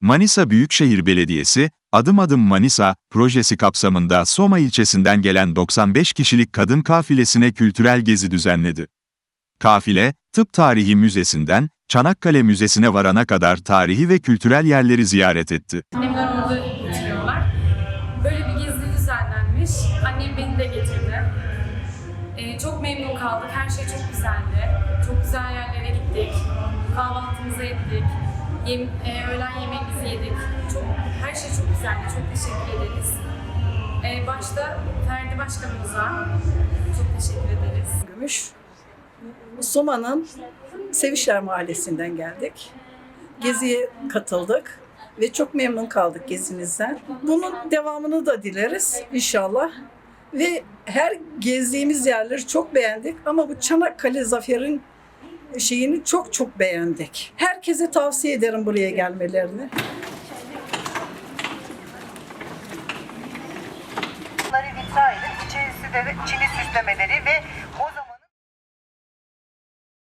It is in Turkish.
Manisa Büyükşehir Belediyesi, Adım Adım Manisa projesi kapsamında Soma ilçesinden gelen 95 kişilik kadın kafilesine kültürel gezi düzenledi. Kafile, Tıp Tarihi Müzesi'nden Çanakkale Müzesi'ne varana kadar tarihi ve kültürel yerleri ziyaret etti. Annemler orada oturuyorlar. Böyle bir gezi düzenlenmiş. Annem beni de getirdi. Ee, çok memnun kaldık. Her şey çok güzeldi. Çok güzel yerlere gittik. Kahvaltımızı ettik. Yem, e, öğlen yemeğimizi yedik. Çok, her şey çok güzeldi. Çok teşekkür ederiz. Ee, başta Ferdi Başkanımıza çok teşekkür ederiz. Gümüş. Soma'nın Sevişler Mahallesi'nden geldik. Geziye katıldık ve çok memnun kaldık gezimizden. Bunun devamını da dileriz inşallah. Ve her gezdiğimiz yerleri çok beğendik ama bu Çanakkale Zafer'in şeyini çok çok beğendik. Herkese tavsiye ederim buraya gelmelerini. Bunları içerisi de çini süslemeleri ve